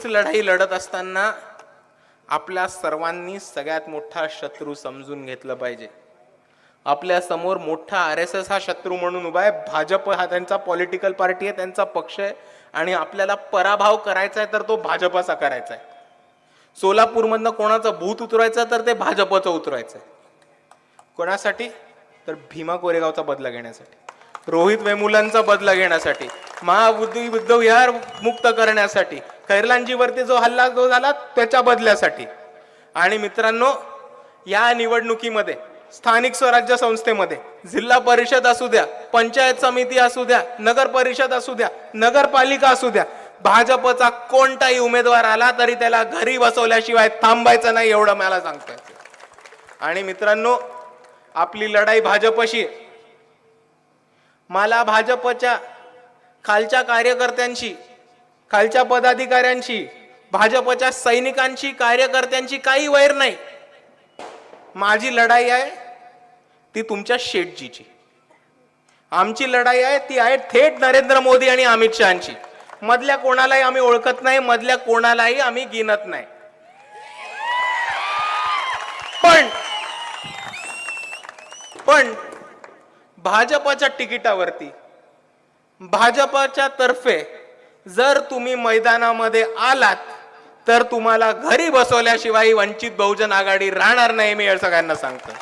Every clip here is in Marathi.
हीच लढाई लढत असताना आपल्या सर्वांनी सगळ्यात मोठा शत्रू समजून घेतलं पाहिजे. आपल्यासमोर मोठा आर एस एस हा शत्रू म्हणून उभा आहे. भाजप हा त्यांचा पॉलिटिकल पार्टी आहे त्यांचा पक्ष आहे. आणि आपल्याला पराभव करायचा आहे तर तो भाजपाचा करायचा आहे सोलापूरमधनं कोणाचं भूत उतरवायचं तर ते भाजपचं उतरवायचं आहे कोणासाठी? तर भीमा कोरेगावचा बदला घेण्यासाठी. रोहित वेमुलांचा बदला घेण्यासाठी महाबुद्धी बुद्धविहार मुक्त करण्यासाठी खैरलांजीवरती जो हल्ला जो झाला त्याच्या बदल्यासाठी आणि मित्रांनो या निवडणुकीमध्ये स्थानिक स्वराज्य संस्थेमध्ये जिल्हा परिषद असू द्या पंचायत समिती असू द्या नगर परिषद असू द्या नगरपालिका असू द्या भाजपचा कोणताही उमेदवार आला तरी त्याला घरी बसवल्याशिवाय थांबायचं नाही एवढं मला सांगतोय आणि मित्रांनो आपली लढाई भाजपशी आहे. मला भाजपच्या खालच्या कार्यकर्त्यांशी खालच्या पदाधिकाऱ्यांशी भाजपच्या सैनिकांशी कार्यकर्त्यांची काही वैर नाही. माझी लढाई आहे ती तुमच्या शेटजीची आमची लढाई आहे ती आहे थेट नरेंद्र मोदी आणि अमित शहाची. मधल्या कोणालाही आम्ही ओळखत नाही मधल्या कोणालाही आम्ही गिनत नाही. पण पण भाजपाच्या तिकिटावरती. भाजपाच्या तर्फे जर तुम्ही मैदानामध्ये आलात तर तुम्हाला घरी बसवल्याशिवाय वंचित बहुजन आघाडी राहणार नाही मी या सगळ्यांना सांगतो.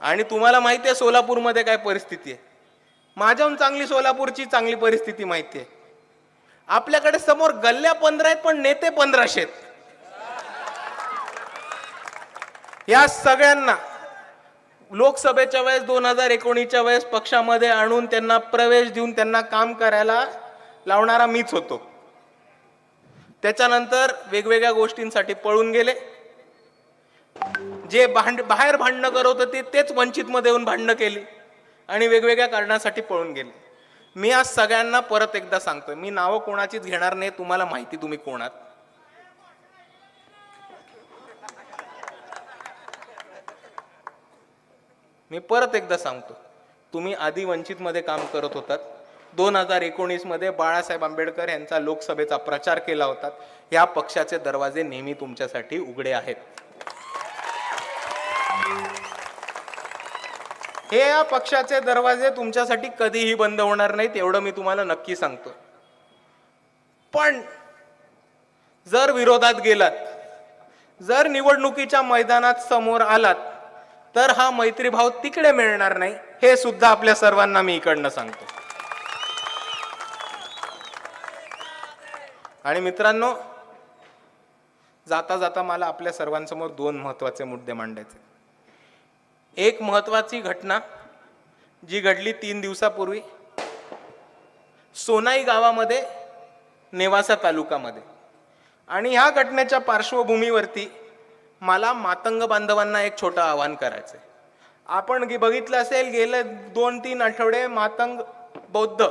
आणि तुम्हाला माहिती आहे सोलापूरमध्ये काय परिस्थिती आहे? माझ्याहून चांगली सोलापूरची चांगली परिस्थिती माहिती आहे. आपल्याकडे समोर गल्ल्या पंधरा आहेत पण नेते पंधराशे आहेत. या सगळ्यांना लोकसभेच्या वेळेस दोन हजार एकोणीसच्या वेळेस पक्षामध्ये आणून त्यांना प्रवेश देऊन त्यांना काम करायला लावणारा मीच होतो. त्याच्यानंतर वेगवेगळ्या गोष्टींसाठी पळून गेले. जे भांड बाहेर भांडणं करत होते तेच वंचितमध्ये येऊन भांडणं केली आणि वेगवेगळ्या कारणासाठी पळून गेले. मी आज सगळ्यांना परत एकदा सांगतोय मी नावं कोणाचीच घेणार नाही तुम्हाला माहिती तुम्ही कोणात मी परत एकदा सांगतो. तुम्ही आधी वंचितमध्ये काम करत होतात. दोन हजार एकोणीसमध्ये बाळासाहेब आंबेडकर यांचा लोकसभेचा प्रचार केला होता. या पक्षाचे दरवाजे नेहमी तुमच्यासाठी उघडे आहेत. हे या पक्षाचे दरवाजे तुमच्यासाठी कधीही बंद होणार नाहीत एवढं मी तुम्हाला नक्की सांगतो. पण जर विरोधात गेलात जर निवडणुकीच्या मैदानात समोर आलात तर हा मैत्रीभाव तिकडे मिळणार नाही हे सुद्धा आपल्या सर्वांना मी इकडनं सांगतो. आणि मित्रांनो जाता जाता मला आपल्या सर्वांसमोर दोन महत्त्वाचे मुद्दे मांडायचे. एक महत्वाची घटना जी घडली तीन दिवसापूर्वी सोनाई गावामध्ये नेवासा तालुकामध्ये. आणि ह्या घटनेच्या पार्श्वभूमीवरती मला मातंग बांधवांना एक छोटं आवाहन आहे आपण गे- बघितलं असेल गेले दोन तीन आठवडे मातंग बौद्ध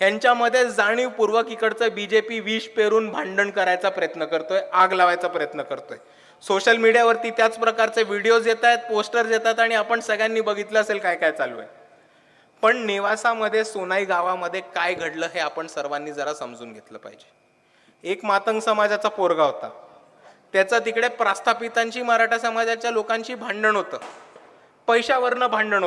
यांच्यामध्ये जाणीवपूर्वक इकडचं बी जे पी विष पेरून भांडण करायचा प्रयत्न करतोय आग लावायचा प्रयत्न करतोय. सोशल मीडियावरती त्याच प्रकारचे व्हिडिओज येत आहेत पोस्टर्स येतात आणि आपण सगळ्यांनी बघितलं असेल काय काय चालू आहे. पण नेवासामध्ये सोनाई गावामध्ये काय घडलं हे आपण सर्वांनी जरा समजून घेतलं पाहिजे. एक मातंग समाजाचा पोरगा होता. त्याचं तिकडे प्रस्थापितांची मराठा समाजाच्या लोकांशी भांडण होतं. पैशावरनं भांडण होतं.